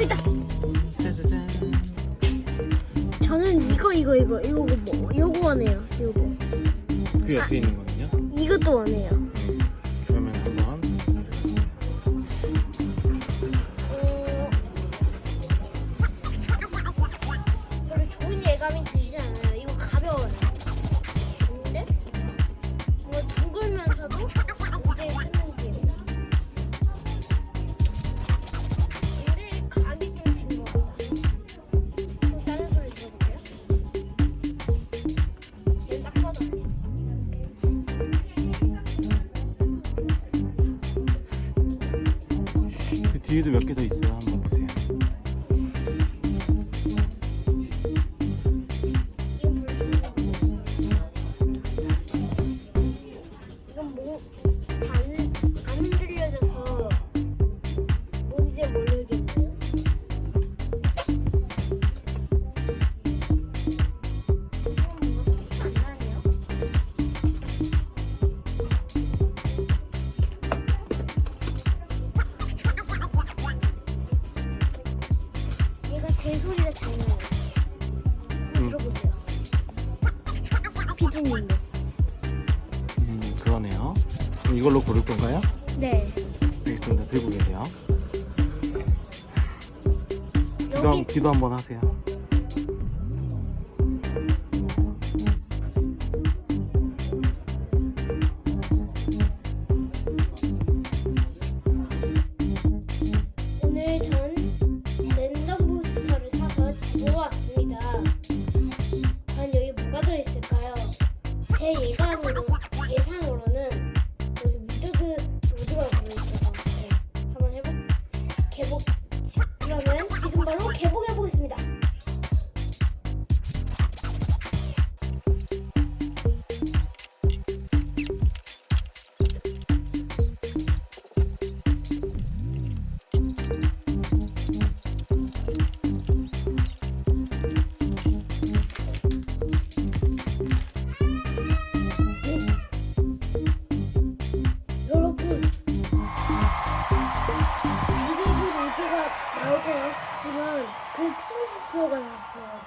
있다. 짜자잔. 저는 이거 이거 이거 이거 뭐 이거 원해요. 이거. 그 옆에 아, 있는 거는요? 이것도 원해요. 뒤에도 몇 개 더 있어요. 한번 보세요. 이건 뭐, 안, 안 사진인데. 음, 그러네요. 그럼 이걸로 고를 건가요? 네. 알겠습니다. 들고 계세요. 기도, 여기 기도 한번 하세요. 맞아요. 지금 곰 핑크 수가 나왔어요.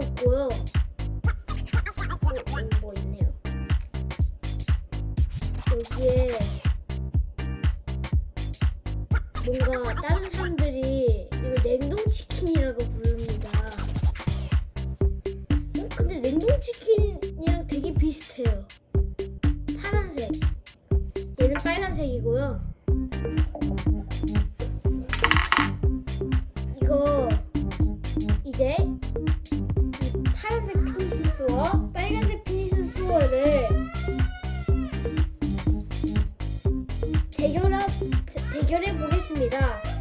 즐겁고요. 뭐 어, 있네요. 여기에 뭔가 다른 대결해 보겠습니다.